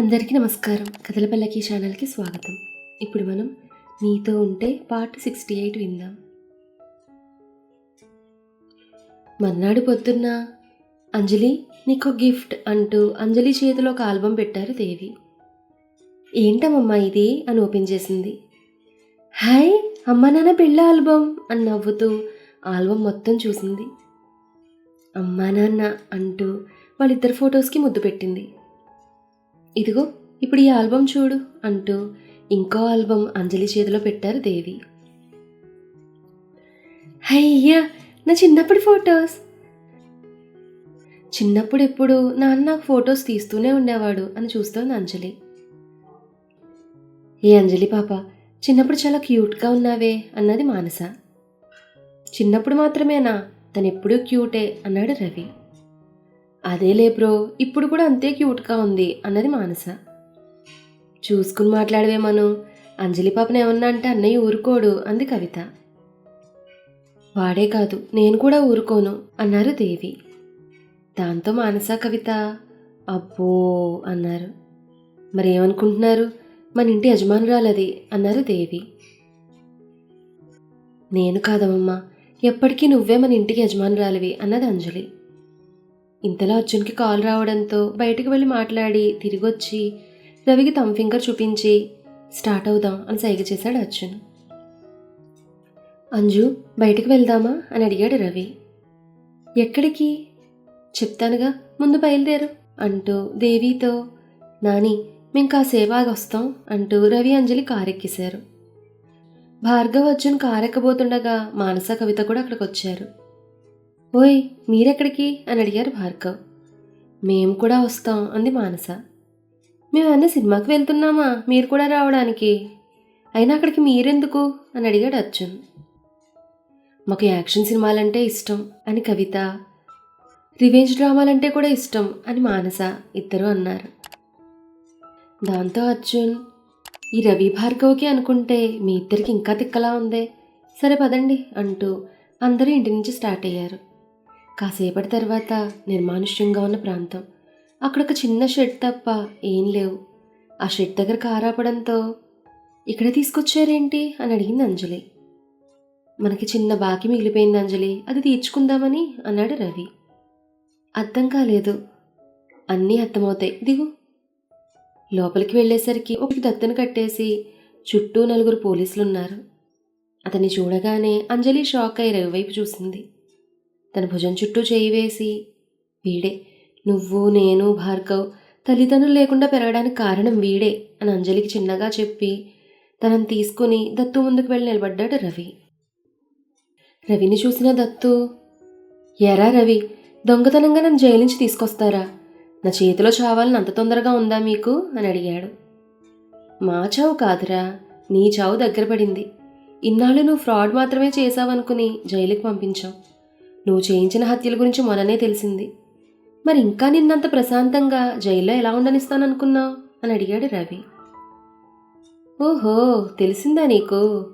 అందరికీ నమస్కారం. కథలపల్లకి ఛానల్కి స్వాగతం. ఇప్పుడు మనం నీతో ఉంటే పార్ట్ సిక్స్టీ ఎయిట్ విందాం. మర్నాడు పొద్దున్న అంజలి నీకు గిఫ్ట్ అంటూ అంజలి చేతిలో ఒక ఆల్బం పెట్టారు దేవి. ఏంటమ్మమ్మా ఇది అని ఓపెన్ చేసింది. హాయ్ అమ్మ నాన్న పెళ్ళ ఆల్బం అని నవ్వుతూ ఆల్బం మొత్తం చూసింది. అమ్మా నాన్న అంటూ వాళ్ళిద్దరు ఫొటోస్కి ముద్దు పెట్టింది. ఇదిగో ఇప్పుడు ఈ ఆల్బమ్ చూడు అంటూ ఇంకో ఆల్బమ్ అంజలి చేతిలో పెట్టారు దేవి. అయ్యా నా చిన్నప్పటి ఫొటోస్. చిన్నప్పుడు ఎప్పుడు నాన్న నాకు ఫొటోస్ తీస్తూనే ఉండేవాడు అని చూస్తోంది అంజలి. ఏ అంజలి పాప చిన్నప్పుడు చాలా క్యూట్గా ఉన్నావే అన్నది మానస. చిన్నప్పుడు మాత్రమేనా తనెప్పుడూ క్యూటే అన్నాడు రవి. అదేలే బ్రో ఇప్పుడు కూడా అంతే క్యూట్గా ఉంది అన్నది మానస. చూసుకుని మాట్లాడవే మనం అంజలి పాపను ఏమన్నా అంటే అన్నయ్య ఊరుకోడు అంది కవిత. వాడే కాదు నేను కూడా ఊరుకోను అన్నారు దేవి. దాంతో మానస కవిత అబ్బో అన్నారు. మరేమనుకుంటున్నారు? మన ఇంటి యజమానురాలది అన్నారు దేవి. నేను కాదమ్మమ్మా ఎప్పటికీ నువ్వే మన ఇంటికి యజమానురాలివి అన్నది అంజలి. ఇంతలో అర్జున్కి కాల్ రావడంతో బయటకు వెళ్ళి మాట్లాడి తిరిగొచ్చి రవికి తమ్ ఫింగర్ చూపించి స్టార్ట్ అవుదాం అని సైగ చేశాడు అర్జున్. అంజు బయటికి వెళ్దామా? అని అడిగాడు రవి. ఎక్కడికి? చెప్తానుగా ముందు బయలుదేరు అంటూ దేవితో నాని మేం కాసేవాగా వస్తాం అంటూ రవి అంజలి కారెక్కేశారు. భార్గవ్ అర్జున్ కారెక్కబోతుండగా మానస కవిత కూడా అక్కడికి వచ్చారు ఓయ్ మీరెక్కడికి? అని అడిగారు భార్గవ్. మేము కూడా వస్తాం అంది మానస. మేమన్నీ సినిమాకి వెళ్తున్నామా? మీరు కూడా రావడానికి. అయినా అక్కడికి మీరెందుకు? అని అడిగాడు అర్జున్. మాకు యాక్షన్ సినిమాలంటే ఇష్టం అని కవిత. రివెంజ్ డ్రామాలంటే కూడా ఇష్టం అని మానస ఇద్దరు అన్నారు. దాంతో అర్జున్ ఈ రవి భార్గవ్కి అనుకుంటే మీ ఇద్దరికి ఇంకా తిక్కలా ఉందే. సరే పదండి అంటూ అందరూ ఇంటి నుంచి స్టార్ట్ అయ్యారు. కాసేపటి తర్వాత నిర్మానుష్యంగా ఉన్న ప్రాంతం. అక్కడ ఒక చిన్న షెడ్ తప్ప ఏం లేవు. ఆ షెడ్ దగ్గర కారాపడంతో ఇక్కడ తీసుకొచ్చారేంటి అని అడిగింది అంజలి. మనకి చిన్న బాకి మిగిలిపోయింది అంజలి అది తీర్చుకుందామని అన్నాడు రవి. అర్థం కాలేదు. అన్నీ అర్థమవుతాయి. దిగు. లోపలికి వెళ్ళేసరికి ఒక దత్తను కట్టేసి చుట్టూ నలుగురు పోలీసులు ఉన్నారు అతన్ని చూడగానే అంజలి షాక్ అయి రవి వైపు చూసింది. తన భుజం చుట్టూ చేయి వేసి వీడే నువ్వు నేను భార్గవ్ తల్లిదండ్రులు లేకుండా పెరగడానికి కారణం వీడే అని అంజలికి చిన్నగా చెప్పి తనని తీసుకుని దత్తు ముందుకు వెళ్ళి నిలబడ్డాడు రవి. రవిని చూసిన దత్తు ఎరా రవి దొంగతనంగా నన్ను జైలు నుంచి తీసుకొస్తారా? నా చేతిలో చావాలని అంత తొందరగా ఉందా మీకు? అని అడిగాడు. మా చావు కాదురా నీ చావు దగ్గర పడింది. ఇన్నాళ్ళు నువ్వు ఫ్రాడ్ మాత్రమే చేసావనుకుని జైలుకి పంపించావు. నువ్వు చేయించిన హత్యల గురించి మొన్ననే తెలిసింది. మరి ఇంకా నిన్నంత ప్రశాంతంగా జైల్లో ఎలా ఉండనిస్తాననుకున్నావు? అని అడిగాడు రవి. ఓహో తెలిసిందా నీకు?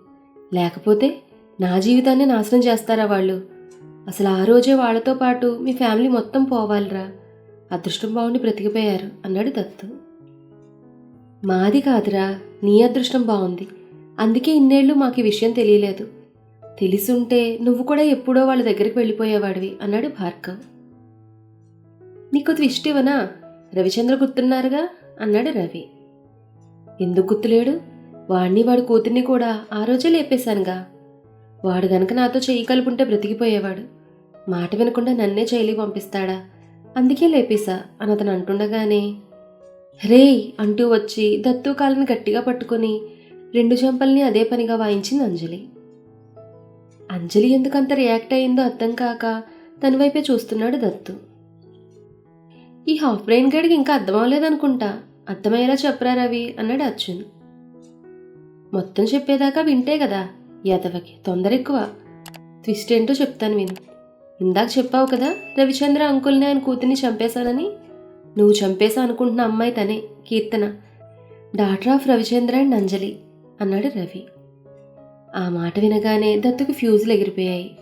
లేకపోతే నా జీవితాన్ని నాశనం చేస్తారా వాళ్ళు? అసలు ఆ రోజే వాళ్ళతో పాటు మీ ఫ్యామిలీ మొత్తం పోవాలిరా. అదృష్టం బాగుండి బ్రతికిపోయారు అన్నాడు దత్తు. మాది కాదురా నీ అదృష్టం బాగుంది. అందుకే ఇన్నేళ్ళు మాకు ఈ విషయం తెలియలేదు. తెలిసుంటే నువ్వు కూడా ఎప్పుడో వాళ్ళ దగ్గరికి వెళ్ళిపోయేవాడివి అన్నాడు భార్గవ్. నీకు ట్విస్ట్ ఇవ్వనా? రవిచంద్ర గుర్తున్నారుగా అన్నాడు రవి. ఎందుకు గుర్తులేడు? వాణ్ణి వాడి కూతుర్ని కూడా ఆ రోజే లేపేశానుగా. వాడు గనక నాతో చెయ్యి కలుపుంటే బ్రతికిపోయేవాడు. మాట వినకుండా నన్నే జైలుకి పంపిస్తాడా? అందుకే లేపేశా అని అతను అంటుండగానే. రేయ్ అంటూ వచ్చి దత్తు కాళ్ళని గట్టిగా పట్టుకొని రెండు చెంపల్ని అదే పనిగా వాయించింది అంజలి. అంజలి ఎందుకంత రియాక్ట్ అయిందో అర్థం కాక తన వైపే చూస్తున్నాడు దత్తు. ఈ హాఫ్ బ్రెయిన్ గడికి ఇంకా అర్థం అవ్వలేదనుకుంటా. అర్థమయ్యేలా చెప్పరా రవి? అన్నాడు అర్జున్. మొత్తం చెప్పేదాకా వింటే కదా యాదవకి తొందర ఎక్కువ. ట్విస్ట్ ఏంటో చెప్తాను విను. ఇందాక చెప్పావు కదా రవిచంద్ర అంకుల్ని ఆయన కూతుర్ని చంపేశానని? నువ్వు చంపేశా అనుకుంటున్న అమ్మాయి తనే Keerthana. Daughter of Ravichandra and Anjali అన్నాడు రవి. ఆ మాట వినగానే దత్తుకు ఫ్యూజులు ఎగిరిపోయాయి.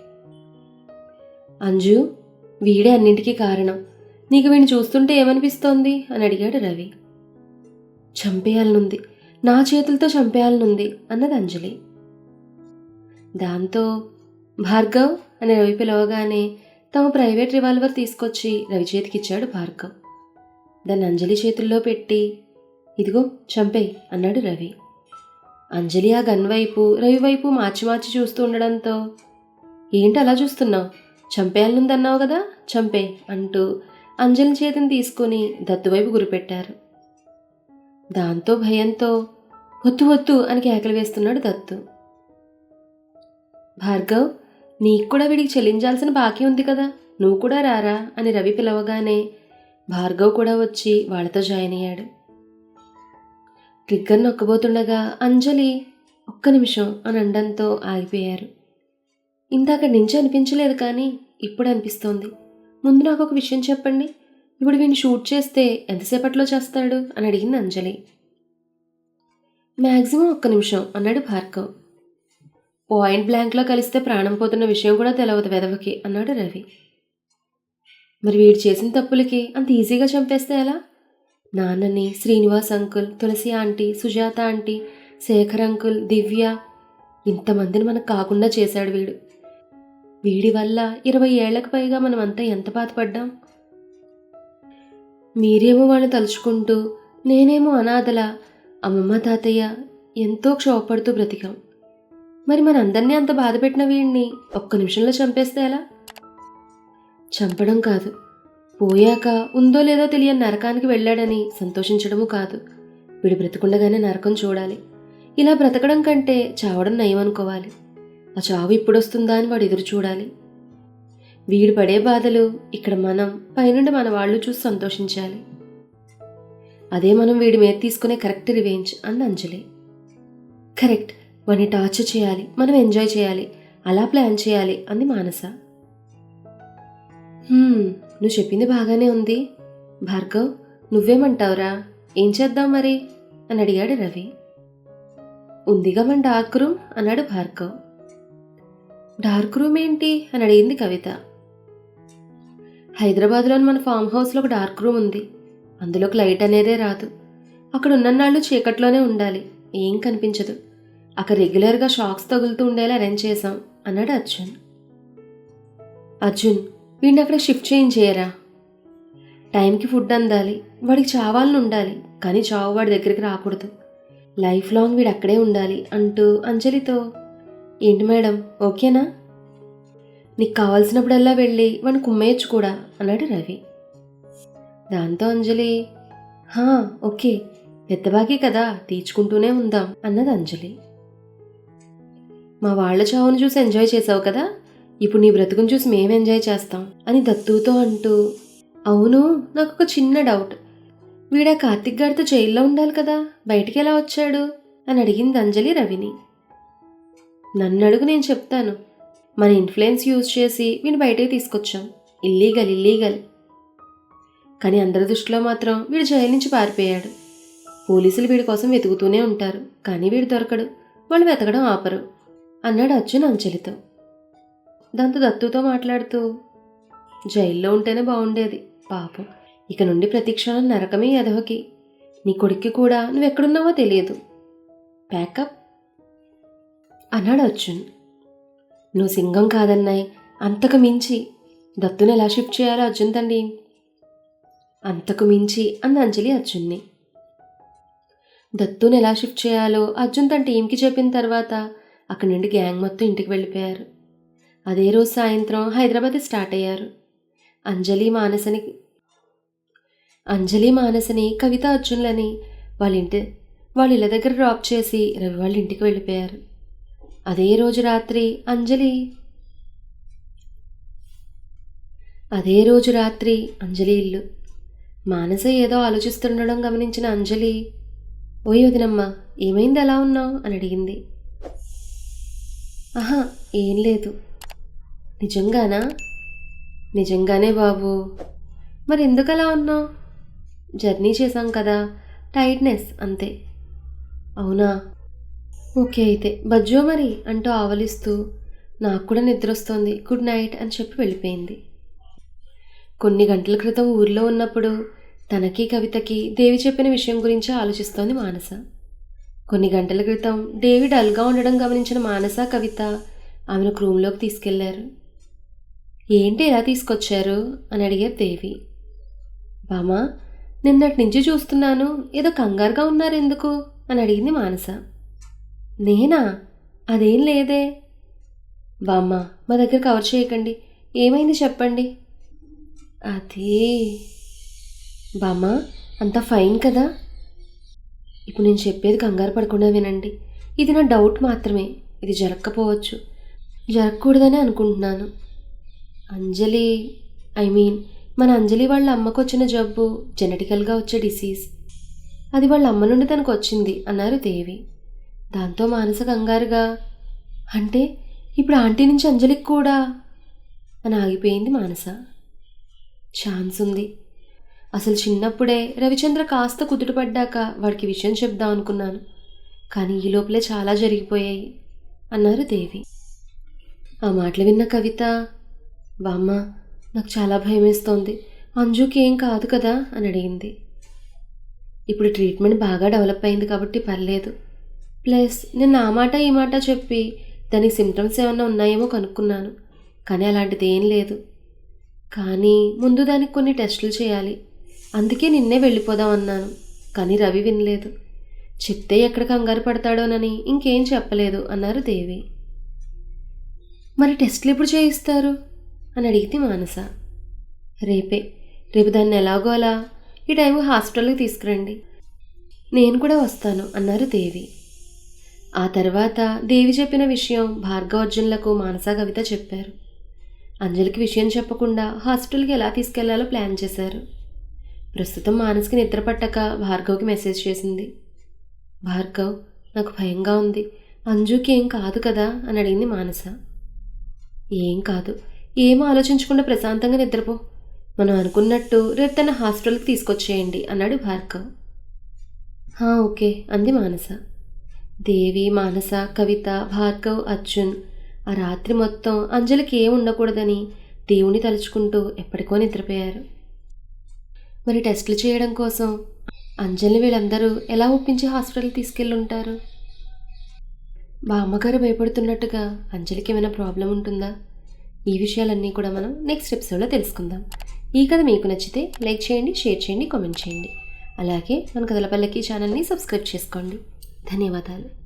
అంజు వీడే అన్నింటికీ కారణం. నీకు వీడిని చూస్తుంటే ఏమనిపిస్తోంది? అని అడిగాడు రవి. చంపేయాలనుంది. నా చేతులతో చంపేయాలనుంది అన్నది అంజలి. దాంతో భార్గవ్ అని రవి పిలవగానే తమ ప్రైవేట్ రివాల్వర్ తీసుకొచ్చి రవి చేతికిచ్చాడు భార్గవ్. దాన్ని అంజలి చేతుల్లో పెట్టి ఇదిగో చంపేయ్ అన్నాడు రవి. అంజలి ఆ గన్ వైపు రవి వైపు మార్చి మార్చి చూస్తూ ఉండడంతో ఏంటి అలా చూస్తున్నావు? చంపేయాలనుందన్నావు కదా చంపే అంటూ అంజలి చేతిని తీసుకుని దత్తువైపు గురిపెట్టారు. దాంతో భయంతో వద్దు వద్దు అని కేకలు వేస్తున్నాడు దత్తు. భార్గవ్ నీకు కూడా వీడికి చెల్లించాల్సిన బాకీ ఉంది కదా నువ్వు కూడా రారా అని రవి పిలవగానే భార్గవ్ కూడా వచ్చి వాళ్ళతో జాయిన్ అయ్యాడు. ట్రిగ్గర్ నొక్కబోతుండగా అంజలి ఒక్క నిమిషం అని అండంతో ఆగిపోయారు. ఇందాక నుంచి అనిపించలేదు కానీ ఇప్పుడు అనిపిస్తోంది. ముందు నాకు ఒక విషయం చెప్పండి. ఇప్పుడు వీడిని షూట్ చేస్తే ఎంతసేపట్లో చేస్తాడు? అని అడిగింది అంజలి. మ్యాక్సిమం ఒక్క నిమిషం అన్నాడు భార్గవ్. పాయింట్ బ్లాంక్లో కలిస్తే ప్రాణం పోతున్న విషయం కూడా తెలవదు వెదవకి అన్నాడు రవి. మరి వీడు చేసిన తప్పులకి అంత ఈజీగా చంపేస్తే ఎలా? నాన్నని Srinivas uncle Tulasi aunty Sujatha aunty Sekhar uncle Divya. ఇంతమందిని మనకు కాకుండా చేశాడు వీడు. వీడి వల్ల ఇరవై ఏళ్ళకు పైగా మనమంతా ఎంత బాధపడ్డాం? మీరేమో వాళ్ళని తలుచుకుంటూ నేనేమో అనాథల అమ్మమ్మ తాతయ్య ఎంతో క్షోభపడుతూ బ్రతికాం. మరి మనందరినీ అంత బాధపెట్టిన వీడిని ఒక్క నిమిషంలో చంపేస్తే ఎలా? చంపడం కాదు. పోయాక ఉందో లేదో తెలియని నరకానికి వెళ్ళాడని సంతోషించడము కాదు. వీడు బ్రతకుండగానే నరకం చూడాలి. ఇలా బ్రతకడం కంటే చావడం నయం అనుకోవాలి ఆ చావు ఇప్పుడొస్తుందా అని వాడు ఎదురు చూడాలి. వీడు పడే బాధలు ఇక్కడ మనం పైనుండి మన వాళ్ళు చూసి సంతోషించాలి. అదే మనం వీడి మీద తీసుకునే కరెక్ట్ రివెంజ్ అంది అంజలి. కరెక్ట్. వాడిని టార్చర్ చేయాలి. మనం ఎంజాయ్ చేయాలి. అలా ప్లాన్ చేయాలి అంది మానస. నువ్వు చెప్పింది బాగానే ఉంది. భార్గవ్ నువ్వేమంటావురా? ఏం చేద్దాం మరి? అని అడిగాడు రవి. ఉందిగా మన డార్క్ రూమ్ అన్నాడు భార్గవ్. డార్క్ రూమ్ ఏంటి? అని అడిగింది కవిత. హైదరాబాద్లోని మన ఫామ్ హౌస్లో ఒక డార్క్ రూమ్ ఉంది. అందులోకి లైట్ అనేదే రాదు. అక్కడ ఉన్నన్నాళ్ళు చీకట్లోనే ఉండాలి. ఏం కనిపించదు. అక్కడ రెగ్యులర్గా షాక్స్ తగులుతూ ఉండేలా అరేంజ్ చేశాం అన్నాడు అర్జున్. అర్జున్ వీడిని అక్కడ షిఫ్ట్ చేయించేయరా? టైంకి ఫుడ్ అందాలి వాడికి చావాలని ఉండాలి కానీ చావు వాడి దగ్గరికి రాకూడదు. లైఫ్ లాంగ్ వీడు అక్కడే ఉండాలి అంటూ అంజలితో ఏంటి మేడం ఓకేనా? నీకు కావాల్సినప్పుడల్లా వెళ్ళి వాడిని కుమ్మేయచ్చు కూడా అన్నాడు రవి. దాంతో అంజలి హా ఓకే పెద్దబాకి కదా తీర్చుకుంటూనే ఉందాం అన్నది అంజలి. మా వాళ్ళ చావును చూసి ఎంజాయ్ చేసావు కదా? ఇప్పుడు నీ బ్రతుకును చూసి మేము ఎంజాయ్ చేస్తాం అని దత్తుతో అంటూ అవును నాకు ఒక చిన్న డౌట్. వీడా కార్తిక్ గారితో జైల్లో ఉండాలి కదా? బయటికి ఎలా వచ్చాడు? అని అడిగింది అంజలి రవిని. నన్ను అడుగు నేను చెప్తాను. మన ఇన్ఫ్లుయెన్స్ యూజ్ చేసి వీడిని బయటకి తీసుకొచ్చాం. Illegal illegal. కానీ అందరి దృష్టిలో మాత్రం వీడు జైలు నుంచి పారిపోయాడు. పోలీసులు వీడి కోసం వెతుకుతూనే ఉంటారు. కానీ వీడు దొరకడు. వాళ్ళు వెతకడం ఆపరు. అన్నాడు అర్జున్ అంజలితో. దాంతో దత్తుతో మాట్లాడుతూ జైల్లో ఉంటేనే బాగుండేది పాపం ఇక నుండి ప్రతిక్షణం నరకమే ఎదవకి నీ కొడుక్కి కూడా నువ్వెక్కడున్నావో తెలియదు. ప్యాకప్. అన్నాడు అర్జున్. నువ్వు సింగం కాదన్నాయి. అంతకు మించి దత్తుని ఎలా షిఫ్ట్ చేయాలో అర్జున్ తండ్రి? అంతకు మించి అంది అంజలి అర్జున్ని. దత్తుని ఎలా షిఫ్ట్ చేయాలో అర్జున్ తన టీంకి చెప్పిన తర్వాత అక్కడి నుండి గ్యాంగ్ మొత్తం ఇంటికి వెళ్ళిపోయారు. అదే రోజు సాయంత్రం హైదరాబాద్ స్టార్ట్ అయ్యారు. అంజలి మానసని అంజలి మానసని కవిత అర్జున్లని వాళ్ళ ఇంటి వాళ్ళ ఇళ్ళ దగ్గర డ్రాప్ చేసి రవి వాళ్ళ ఇంటికి వెళ్ళిపోయారు. అదే రోజు రాత్రి అంజలి అదే రోజు రాత్రి అంజలి ఇల్లు. మానస ఏదో ఆలోచిస్తుండడం గమనించిన అంజలి ఓయ్ వదినమ్మా ఏమైంది? ఎలా ఉన్నావు? అని అడిగింది. ఆహా ఏం లేదు. నిజంగానా? నిజంగానే బాబు. మరి ఎందుకు అలా ఉన్నావు? జర్నీ చేశాం కదా. టైట్నెస్ అంతే. అవునా? ఓకే అయితే. బజ్జో మరి అంటూ ఆవలిస్తూ నాకు కూడా నిద్ర వస్తోంది. గుడ్ నైట్ అని చెప్పి వెళ్ళిపోయింది. కొన్ని గంటల క్రితం ఊర్లో ఉన్నప్పుడు తనకి కవితకి దేవి చెప్పిన విషయం గురించి ఆలోచిస్తోంది మానస. కొన్ని గంటల క్రితం దేవి డల్గా ఉండడం గమనించిన మానస కవిత ఆమెను రూమ్లోకి తీసుకెళ్ళారు. ఏంటి ఎలా తీసుకొచ్చారు? అని అడిగారు దేవి. బామా నిన్నటి నుంచి చూస్తున్నాను. ఏదో కంగారుగా ఉన్నారు ఎందుకు అని అడిగింది మానస. నేనా? అదేం లేదే. బామ్మ మా దగ్గర కవర్ చేయకండి. ఏమైంది చెప్పండి. అది. బామ్మ అంత ఫైన్ కదా? ఇప్పుడు నేను చెప్పేది కంగారు పడకుండా వినండి. ఇది నా డౌట్ మాత్రమే. ఇది జరగకపోవచ్చు జరగకూడదని అనుకుంటున్నాను. అంజలి ఐ మీన్ మన అంజలి వాళ్ళ అమ్మకు వచ్చిన జబ్బు జెనెటికల్గా వచ్చే డిసీజ్ అది వాళ్ళ అమ్మ నుండి తనకు వచ్చింది అన్నారు దేవి. దాంతో మానస కంగారుగా అంటే ఇప్పుడు ఆంటీ నుంచి అంజలికి కూడా అని ఆగిపోయింది మానస. ఛాన్స్ ఉంది. అసలు చిన్నప్పుడే రవిచంద్ర కాస్త కుదుటపడ్డాక వాడికి విషయం చెప్దాం అనుకున్నాను. కానీ ఈ లోపలే చాలా జరిగిపోయాయి అన్నారు దేవి. ఆ మాటలు విన్న కవిత బామ్మ నాకు చాలా భయమేస్తోంది. అంజుకి ఏం కాదు కదా అని అడిగింది. ఇప్పుడు ట్రీట్మెంట్ బాగా డెవలప్ అయింది కాబట్టి పర్లేదు. ప్లస్ నేను ఆ మాట ఈ మాట చెప్పి దానికి సిమ్టమ్స్ ఏమైనా ఉన్నాయేమో కనుక్కున్నాను. కానీ అలాంటిది ఏం లేదు. కానీ ముందు దానికి కొన్ని టెస్టులు చేయాలి. అందుకే నిన్నే వెళ్ళిపోదాం అన్నాను. కానీ రవి వినలేదు. చెప్తే ఎక్కడ కంగారు పడతాడోనని ఇంకేం చెప్పలేదు అన్నారు దేవి. మరి టెస్టులు ఎప్పుడు చేయిస్తారు? అని అడిగితే మానస రేపే రేపు దాన్ని ఎలాగోలా ఈ టైంకి హాస్పిటల్కి తీసుకురండి. నేను కూడా వస్తాను అన్నారు దేవి. ఆ తర్వాత దేవి చెప్పిన విషయం భార్గవర్జునులకు మానస కవిత చెప్పారు. అంజలికి విషయం చెప్పకుండా హాస్పిటల్కి ఎలా తీసుకెళ్ళాలో ప్లాన్ చేశారు. ప్రస్తుతం మానసికి నిద్ర పట్టక భార్గవ్కి మెసేజ్ చేసింది. భార్గవ్ నాకు భయంగా ఉంది. అంజుకి ఏం కాదు కదా అని అడిగింది మానస. ఏం కాదు. ఏం ఆలోచించకుండా ప్రశాంతంగా నిద్రపో. మనం అనుకున్నట్టు రేపు తన హాస్పిటల్కి తీసుకొచ్చేయండి అన్నాడు భార్గవ్. "హా, ఓకే అంది మానస. దేవి మానస కవిత భార్గవ్ అర్జున్ ఆ రాత్రి మొత్తం అంజలికి ఏం ఉండకూడదని దేవుని తలుచుకుంటూ ఎప్పటికో నిద్రపోయారు. మరి టెస్టులు చేయడం కోసం అంజలిని వీళ్ళందరూ ఎలా ఒప్పించి హాస్పిటల్కి తీసుకెళ్ళుంటారు? మా అమ్మగారు భయపడుతున్నట్టుగా అంజలికి ఏమైనా ప్రాబ్లం ఉంటుందా? ఈ విషయాలన్నీ కూడా మనం నెక్స్ట్ ఎపిసోడ్లో తెలుసుకుందాం. ఈ కథ మీకు నచ్చితే లైక్ చేయండి షేర్ చేయండి కామెంట్ చేయండి. అలాగే మన కథలపల్లకి ఛానల్ని సబ్స్క్రైబ్ చేసుకోండి. ధన్యవాదాలు.